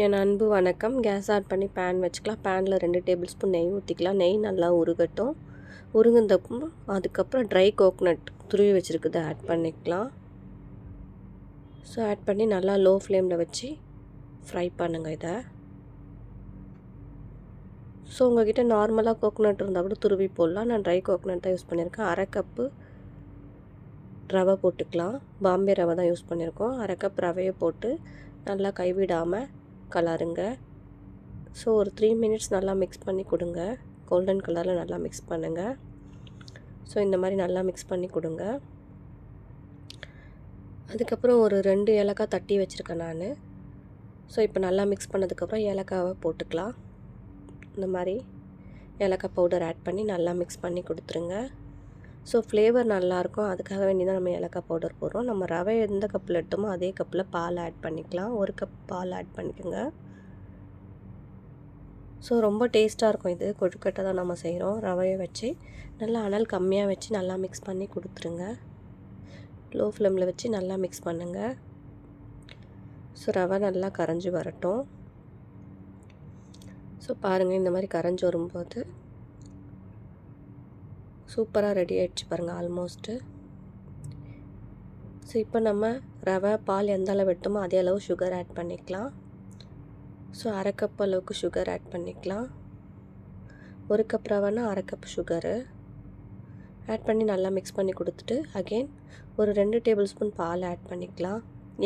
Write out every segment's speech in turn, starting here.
என் அன்பு வணக்கம். Case add பண்ணி பேன் வச்சுக்கலாம். பேனில் ரெண்டு டேபிள் ஸ்பூன் நெய் ஊற்றிக்கலாம் நெய் நல்லா உருகட்டும். உருகுந்தப்புறம் அதுக்கப்புறம் ட்ரை கோக்னட் துருவி வச்சுருக்குது ஆட் பண்ணிக்கலாம். ஸோ ஆட் பண்ணி நல்லா லோ ஃப்ளேமில் வச்சு ஃப்ரை பண்ணுங்கள் இதை. ஸோ உங்கள்கிட்ட நார்மலாக கோக்னட் இருந்தால் கூட துருவி போடலாம். நான் ட்ரை கோக்னட் தான் யூஸ் பண்ணியிருக்கேன். அரை கப்பு ரவை போட்டுக்கலாம். பாம்பே ரவை தான் யூஸ் பண்ணியிருக்கோம். அரை கப் ரவையை போட்டு நல்லா கைவிடாமல் கலருங்க. ஸோ ஒரு த்ரீ மினிட்ஸ் நல்லா மிக்ஸ் பண்ணி கொடுங்க. கோல்டன் கலரில் நல்லா மிக்ஸ் பண்ணுங்கள் ஸோ இந்த மாதிரி நல்லா மிக்ஸ் பண்ணி கொடுங்க. அதுக்கப்புறம் ஒரு ரெண்டு ஏலக்காய் தட்டி வச்சுருக்கேன் நான். ஸோ இப்போ நல்லா மிக்ஸ் பண்ணதுக்கப்புறம் ஏலக்காவை போட்டுக்கலாம். இந்த மாதிரி ஏலக்காய் பவுடர் ஆட் பண்ணி நல்லா மிக்ஸ் பண்ணி கொடுத்துருங்க. ஸோ ஃப்ளேவர் நல்லாயிருக்கும் அதுக்காக வேண்டி தான் நம்ம ஏலக்காய் பவுடர் போடுறோம். நம்ம ரவை எந்த கப்பில் எடுத்தோமோ அதே கப்பில் பால் ஆட் பண்ணிக்கலாம். ஒரு கப் பால் ஆட் பண்ணிக்கோங்க. ஸோ ரொம்ப டேஸ்ட்டாக இருக்கும் இது. கொழுக்கட்டை தான் நம்ம செய்கிறோம் ரவையை வச்சு. நல்லா அனல் கம்மியாக வச்சு நல்லா மிக்ஸ் பண்ணி கொடுத்துருங்க. லோ ஃப்ளேமில் வச்சு நல்லா மிக்ஸ் பண்ணுங்கள் ஸோ ரவை நல்லா கரைஞ்சி வரட்டும். ஸோ பாருங்கள் இந்த மாதிரி கரைஞ்சி வரும்போது சூப்பராக ரெடி ஆகிடுச்சு பாருங்கள் ஆல்மோஸ்ட்டு ஸோ இப்போ நம்ம ரவை பால் எந்த அளவு வெட்டுமோ அதே அளவு சுகர் ஆட் பண்ணிக்கலாம். ஸோ அரை கப் அளவுக்கு சுகர் ஆட் பண்ணிக்கலாம். ஒரு கப் ரவைனா அரை கப் சுகரு ஆட் பண்ணி நல்லா மிக்ஸ் பண்ணி கொடுத்துட்டு அகெயின் ஒரு ரெண்டு டேபிள் ஸ்பூன் பால் ஆட் பண்ணிக்கலாம்.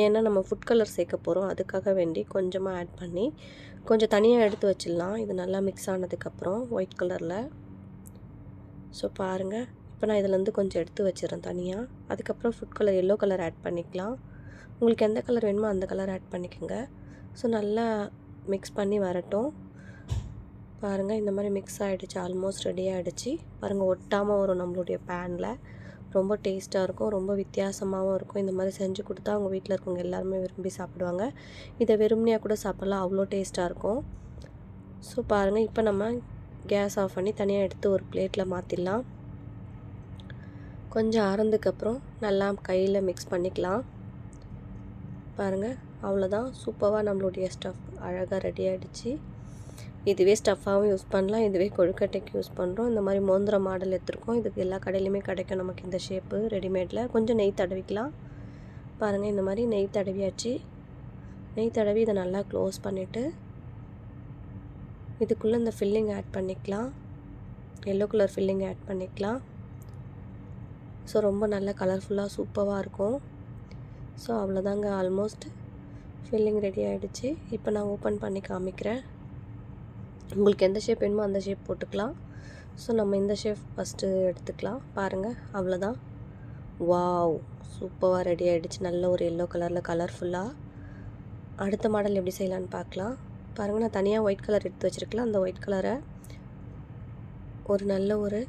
ஏன்னா நம்ம ஃபுட் கலர் சேர்க்க போகிறோம் அதுக்காக வேண்டி கொஞ்சமாக ஆட் பண்ணி கொஞ்சம் தனியாக எடுத்து வச்சிடலாம். இது நல்லா மிக்ஸ் ஆனதுக்கப்புறம் ஒயிட் கலரில் ஸோ பாருங்கள் இப்போ நான் இதிலேருந்து கொஞ்சம் எடுத்து வச்சிடறேன் தனியாக அதுக்கப்புறம் food colour yellow colour add பண்ணிக்கலாம். உங்களுக்கு எந்த கலர் வேணுமோ அந்த கலர் ஆட் பண்ணிக்கோங்க. ஸோ நல்லா மிக்ஸ் பண்ணி வரட்டும். பாருங்கள் இந்த மாதிரி மிக்ஸ் ஆகிடுச்சு ஆல்மோஸ்ட் ரெடி ஆகிடுச்சு பாருங்கள் ஒட்டாமல் வரும் நம்மளுடைய பேனில் ரொம்ப டேஸ்ட்டாக இருக்கும். ரொம்ப வித்தியாசமாகவும் இருக்கும். இந்த மாதிரி செஞ்சு கொடுத்தா அவங்க வீட்டில் இருக்கவங்க எல்லாருமே விரும்பி சாப்பிடுவாங்க. இதை வெறுமனையாக கூட சாப்பிட்லாம். அவ்வளோ டேஸ்ட்டாக இருக்கும். ஸோ பாருங்கள் இப்போ நம்ம கேஸ் ஆஃப் பண்ணி தனியாக எடுத்து ஒரு பிளேட்டில் மாற்றிடலாம் கொஞ்சம் ஆறதுக்கப்புறம் நல்லா கையில் மிக்ஸ் பண்ணிக்கலாம். பாருங்கள் அவ்வளோதான் சூப்பராக நம்மளுடைய ஸ்டஃப் அழகாக ரெடி ஆகிடுச்சு இதுவே ஸ்டஃப்பாகவும் யூஸ் பண்ணலாம். இதுவே கொழுக்கட்டைக்கு யூஸ் பண்ணுறோம் இந்த மாதிரி மோந்திர மாடல் எடுத்துருக்கோம். இதுக்கு எல்லா கடையிலையுமே கிடைக்கும் நமக்கு இந்த ஷேப்பு ரெடிமேடில் கொஞ்சம் நெய் தடவிக்கலாம். பாருங்கள் இந்த மாதிரி நெய் தடவியாச்சு. நெய் தடவி இதை நல்லா க்ளோஸ் பண்ணிவிட்டு இதுக்குள்ளே இந்த ஃபில்லிங் ஆட் பண்ணிக்கலாம். எல்லோ கலர் ஃபில்லிங் ஆட் பண்ணிக்கலாம். ஸோ ரொம்ப நல்ல கலர்ஃபுல்லாக சூப்பராக இருக்கும். ஸோ அவ்வளோதாங்க ஆல்மோஸ்ட் ஃபில்லிங் ரெடி ஆகிடுச்சு இப்போ நான் ஓப்பன் பண்ணி காமிக்கிறேன். உங்களுக்கு எந்த ஷேப் வேணுமோ அந்த ஷேப் போட்டுக்கலாம். ஸோ நம்ம இந்த ஷேப் ஃபஸ்ட்டு எடுத்துக்கலாம். பாருங்கள் அவ்வளோதான் வாவ் சூப்பராக ரெடி ஆகிடுச்சு நல்ல ஒரு எல்லோ கலரில் கலர்ஃபுல்லாக அடுத்த மாடல் எப்படி செய்யலான்னு பார்க்கலாம். பாருங்கள் நான் தனியாக ஒயிட் கலர் எடுத்து வச்சுருக்கலாம் அந்த ஒயிட் கலரை ஒரு நல்ல ஒரு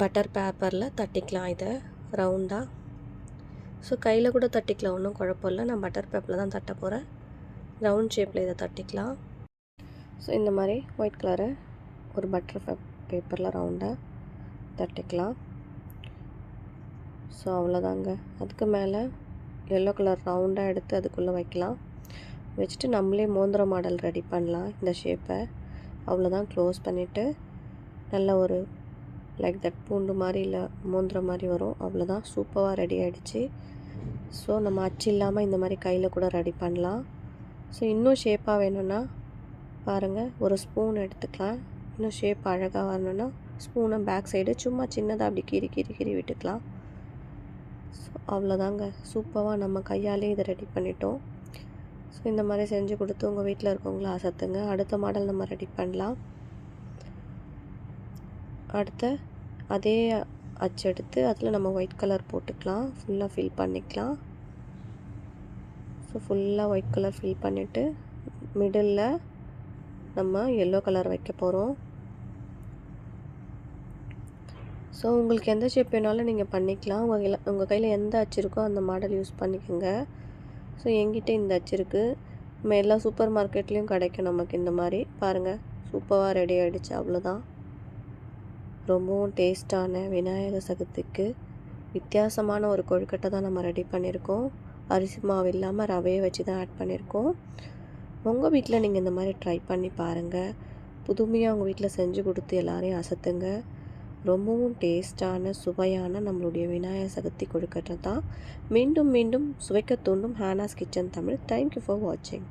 பட்டர் பேப்பரில் தட்டிக்கலாம் இதை ரவுண்டாக ஸோ கையில் கூட தட்டிக்கலாம் ஒன்றும் குழப்பம் இல்லை. நான் பட்டர் பேப்பரில் தான் தட்ட போகிறேன் ரவுண்ட் ஷேப்பில் இதை தட்டிக்கலாம். ஸோ இந்த மாதிரி ஒயிட் கலரை ஒரு பட்டர் பேப்பரில் ரவுண்டாக தட்டிக்கலாம். ஸோ அவ்வளோதாங்க அதுக்கு மேலே எல்லோ கலர் ரவுண்டாக எடுத்து அதுக்குள்ளே வைக்கலாம். வச்சுட்டு நம்மளே மோந்திர மாடல் ரெடி பண்ணலாம் இந்த ஷேப்பை அவ்வளோதான் க்ளோஸ் பண்ணிவிட்டு நல்ல ஒரு லைக் தட் பூண்டு மாதிரி இல்லை மோந்திர மாதிரி வரும். அவ்வளோதான் சூப்பராக ரெடி ஆகிடுச்சு ஸோ நம்ம அச்சு இல்லாமல் இந்த மாதிரி கையில் கூட ரெடி பண்ணலாம். ஸோ இன்னும் ஷேப்பாக வேணும்னா பாருங்கள் ஒரு ஸ்பூன் எடுத்துக்கலாம். இன்னும் ஷேப் அழகாக வரணும்னா ஸ்பூனை பேக் சைடு சும்மா சின்னதாக அப்படி கீறி கீறி கீறி விட்டுக்கலாம். ஸோ அவ்வளோதாங்க சூப்பராக நம்ம கையாலே இதை ரெடி பண்ணிட்டோம். ஸோ இந்த மாதிரி செஞ்சு கொடுத்து உங்கள் வீட்டில் இருக்கவங்கள அசத்துங்க. அடுத்த மாடல் நம்ம ரெடி பண்ணலாம். அடுத்த அதே அச்சு எடுத்து அதில் நம்ம ஒயிட் கலர் போட்டுக்கலாம். ஃபுல்லாக ஃபில் பண்ணிக்கலாம். ஸோ ஃபுல்லாக ஒயிட் கலர் ஃபில் பண்ணிவிட்டு மிடில் நம்ம எல்லோ கலர் வைக்க போகிறோம் ஸோ உங்களுக்கு எந்த ஷேப் வேணாலும் நீங்கள் பண்ணிக்கலாம். உங்கள் உங்கள் கையில் எந்த அச்சு இருக்கோ அந்த மாடல் யூஸ் பண்ணிக்கோங்க. ஸோ எங்கிட்ட இந்த அச்சு இருக்குது நம்ம எல்லா சூப்பர் மார்க்கெட்லேயும் கிடைக்கும் நமக்கு இந்த மாதிரி. பாருங்கள் சூப்பராக ரெடி ஆகிடுச்சு அவ்வளோதான் ரொம்பவும் டேஸ்ட்டான விநாயகர் சதுர்த்திக்கு வித்தியாசமான ஒரு கொழுக்கட்டை தான் நம்ம ரெடி பண்ணியிருக்கோம். அரிசி மாவு இல்லாமல் ரவையை வச்சு தான் ஆட் பண்ணியிருக்கோம். உங்கள் வீட்டில் நீங்கள் இந்த மாதிரி ட்ரை பண்ணி பாருங்கள் புதுமையாக உங்கள் வீட்டில் செஞ்சு கொடுத்து எல்லாரையும் அசத்துங்க. ரொம்பவும் டேஸ்டான சுவையான நம்மளுடைய விநாயகர் சதுர்த்தி கொழுக்கட்டை தான். மீண்டும் மீண்டும் சுவைக்க தூண்டும் Hana's kitchen Tamil. Thank you for வாட்சிங்